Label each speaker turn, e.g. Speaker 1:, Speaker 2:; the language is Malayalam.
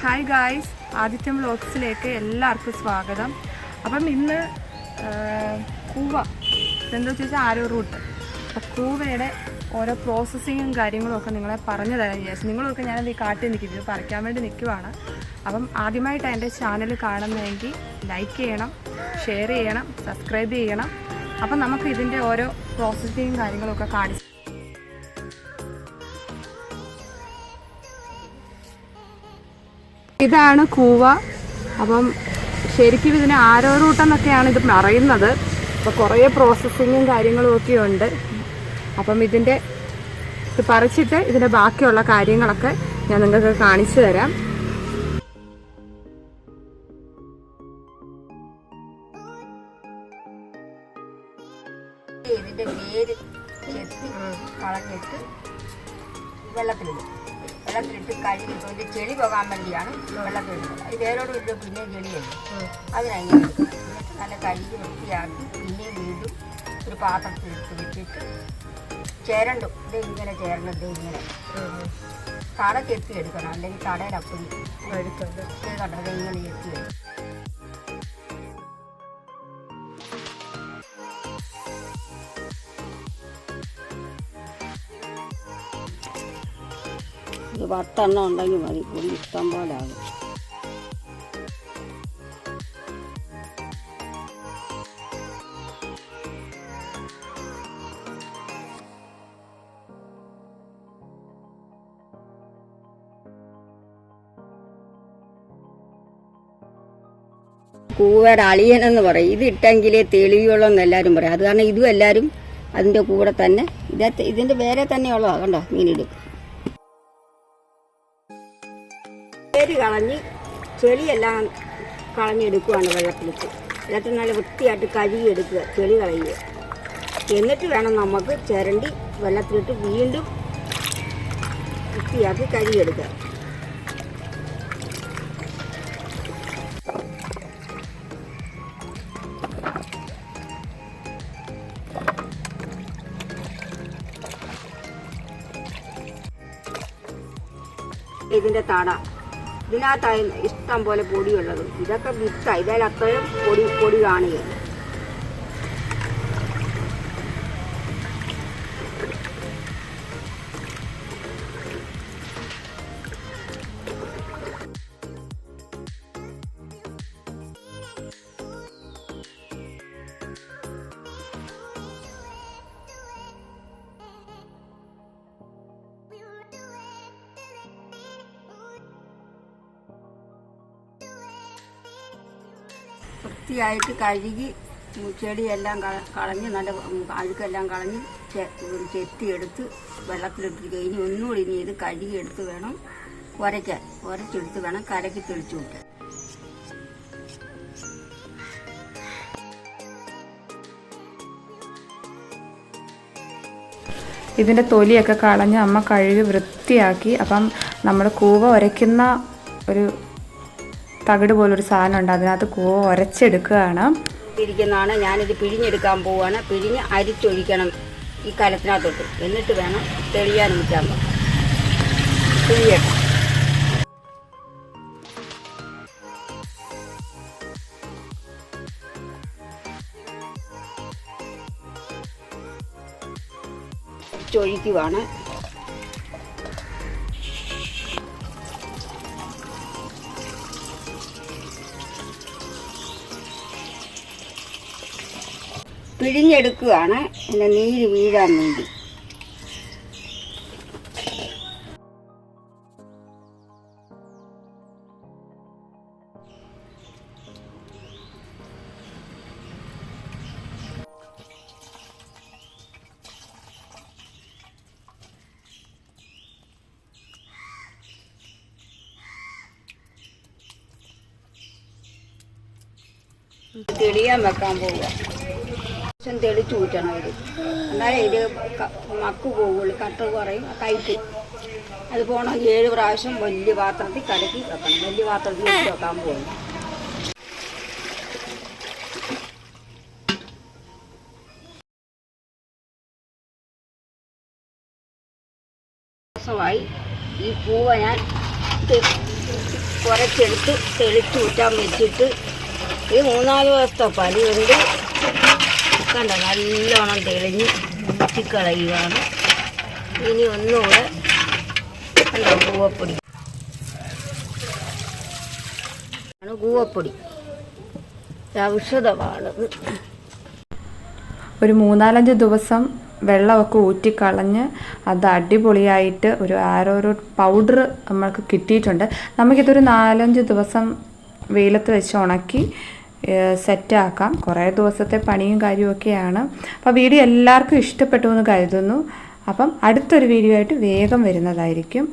Speaker 1: ഹായ് ഗായ്സ് ആദിത്യം വ്ലോഗ്സിലേക്ക് എല്ലാവർക്കും സ്വാഗതം. അപ്പം ഇന്ന് കൂവ. എന്താ ചോദിച്ചാൽ ആരോ റൂട്ട് അപ്പം കൂവയുടെ ഓരോ പ്രോസസ്സിങ്ങും കാര്യങ്ങളും ഒക്കെ നിങ്ങളെ പറഞ്ഞു തരാൻ വിചാരിച്ചു. നിങ്ങളൊക്കെ ഞാനത് ഈ കാട്ടിൽ നിൽക്കുന്നത് പറിക്കാൻ വേണ്ടി നിൽക്കുവാണ് അപ്പം ആദ്യമായിട്ട് എന്റെ ചാനൽ കാണുന്നതെങ്കിൽ ലൈക്ക് ചെയ്യണം ഷെയർ ചെയ്യണം സബ്സ്ക്രൈബ് ചെയ്യണം. അപ്പം നമുക്ക് ഇതിന്റെ ഓരോ പ്രോസസ്സിങ്ങും കാര്യങ്ങളൊക്കെ കാണിച്ചു ഇതാണ് കൂവ. അപ്പം ശരിക്കും ഇതിന് ആരോ റൂട്ടെന്നൊക്കെയാണ് ഇത് പറയുന്നത്. അപ്പോൾ കുറേ പ്രോസസ്സിങ്ങും കാര്യങ്ങളും ഒക്കെ ഉണ്ട്. അപ്പം ഇതിന്റെ ഇത് പറിച്ചിട്ട് ഇതിന്റെ ബാക്കിയുള്ള കാര്യങ്ങളൊക്കെ ഞാൻ നിങ്ങൾക്ക് കാണിച്ചു തരാം.
Speaker 2: ഇതിന്റെ വേര് കളഞ്ഞിട്ട് വെള്ളത്തിലിടും. വെള്ളത്തിലിട്ട് കഴുകി തൊലി ചെളി പോകാൻ വേണ്ടിയാണ് വെള്ളത്തിലിടുന്നത് അത് വേരോട് ഇട്ട് പിന്നെ ചെളിയല്ലേ അതിനങ്ങനെ എടുക്കും. എന്നിട്ട് നല്ല കഴുകി വൃത്തിയാക്കി പിന്നെയും വീണ്ടും ഒരു പാത്രത്തിൽ എടുത്ത് വെച്ചിട്ട് ചേരണ്ടു. ഇത് ഇങ്ങനെ ചേരണം ഇത് ഇങ്ങനെ. തട ചെത്തി എടുക്കണം. അല്ലെങ്കിൽ തടയുടെ അപ്പടി കണ്ടത് ഇങ്ങനെ ചെത്തി എടുക്കും. ഇത് പത്തെണ്ണം ഉണ്ടെങ്കിൽ മതി. പൊടി ഇഷ്ടം പോലെ ആകും കൂവയുടെ അളിയനെന്ന് പറയും. ഇത് ഇട്ടെങ്കിലേ തെളിയുള്ളൂ എന്ന് എല്ലാവരും പറയും. അത് കാരണം ഇതും എല്ലാവരും അതിന്റെ കൂടെ തന്നെ. ഇത് ഇതിന്റെ വേറെ തന്നെയുള്ളതാണ് കണ്ടോ മീനിടും. പേര് കളഞ്ഞ് ചെളിയെല്ലാം കളഞ്ഞെടുക്കുവാണ് വെള്ളത്തിലിട്ട്. എന്നിട്ട് നല്ല വൃത്തിയായിട്ട് കഴുകിയെടുക്കുക ചെളി കളയുക. എന്നിട്ട് വേണം നമുക്ക് ചിരണ്ടി വെള്ളത്തിലിട്ട് വീണ്ടും വൃത്തിയാക്കി കഴുകിയെടുക്കുക. ഇതിന്റെ തട. ഇതിനകത്തായി ഇഷ്ടം പോലെ പൊടിയുള്ളത്. ഇതൊക്കെ വിത്ത ഇതായാലും അത്രയും പൊടി പൊടി കാണുകയില്ല. വൃത്തിയായിട്ട് കഴുകി ചെടിയെല്ലാം കള കളഞ്ഞ് നല്ല അഴുക്കെല്ലാം കളഞ്ഞ് ചെത്തിയെടുത്ത് വെള്ളത്തിലിട്ടിരിക്കുക. ഇനി ഒന്നുകൂടി ഇനി ഇത് കഴുകിയെടുത്ത് വേണം ഉരയ്ക്കാൻ ഉരച്ചെടുത്ത് വേണം കരക്കി തെളിച്ചു വിട്ടാൻ
Speaker 1: ഇതിന്റെ തൊലിയൊക്കെ കളഞ്ഞ് അമ്മ കഴുകി വൃത്തിയാക്കി. അപ്പം നമ്മൾ കൂവ ഉരയ്ക്കുന്ന ഒരു തകിട് പോലൊരു സാധനം ഉണ്ട്. അതിനകത്ത് കൂവ ഒരച്ചെടുക്കുകയാണ്.
Speaker 2: ഇരിക്കുന്നതാണ്. ഞാനിത് പിഴിഞ്ഞെടുക്കാൻ പോവുകയാണ് പിഴിഞ്ഞ് അരിച്ചൊഴിക്കണം ഈ കലത്തിനകത്തോട്ട്. എന്നിട്ട് വേണം തെളിയാൻ നിൽക്കാൻ പിഴിയട്ടെ. ചൊഴിക്കുവാണ്. പിഴിഞ്ഞെടുക്കുകയാണ് എന്റെ നീര് വീഴാൻ വേണ്ടി. തെളിയാൻ വെക്കാൻ പോവുക. തെളിച്ച് കൂറ്റണം ഇത് എന്നാലേ ഇത് മക്ക് പോകുള്ളൂ കട്ട കുറയും കയ്പ് അത് പോകണമെങ്കിൽ ഏഴ് പ്രാവശ്യം വലിയ പാത്രത്തിൽ കലക്കി വെക്കണം. വലിയ പാത്രത്തിൽ വെക്കാൻ പോകുന്നു. ദിവസമായി ഈ പൂവ ഞാൻ ഇത് കുറച്ചെടുത്ത് തെളിച്ചു കൂറ്റാൻ വെച്ചിട്ട് ഈ മൂന്നാൽ ദിവസത്തെ പനി കൊണ്ട് കണ്ട? നല്ലോണം തെളിഞ്ഞ് ഊറ്റിക്കളയുകയാണ് ഇനി ഒന്നുകൂടെ കണ്ടോ കൂവപ്പൊടി. ആണ് കൂവപ്പൊടി. ഔഷധമാണത്
Speaker 1: ഒരു മൂന്നാലഞ്ച് ദിവസം വെള്ളമൊക്കെ ഊറ്റിക്കളഞ്ഞ് അത് അടിപൊളിയായിട്ട് ഒരു ആരോ ഒരു പൗഡർ നമ്മൾക്ക് കിട്ടിയിട്ടുണ്ട്. നമുക്കിതൊരു നാലഞ്ച് ദിവസം വെയിലത്ത് വെച്ച് ഉണക്കി സെറ്റാക്കാം. കുറേ ദിവസത്തെ പണിയും കാര്യമൊക്കെയാണ് അപ്പോൾ വീഡിയോ എല്ലാവർക്കും ഇഷ്ടപ്പെട്ടു എന്ന് കരുതുന്നു. അപ്പം അടുത്തൊരു വീഡിയോ ആയിട്ട് വേഗം വരുന്നതായിരിക്കും.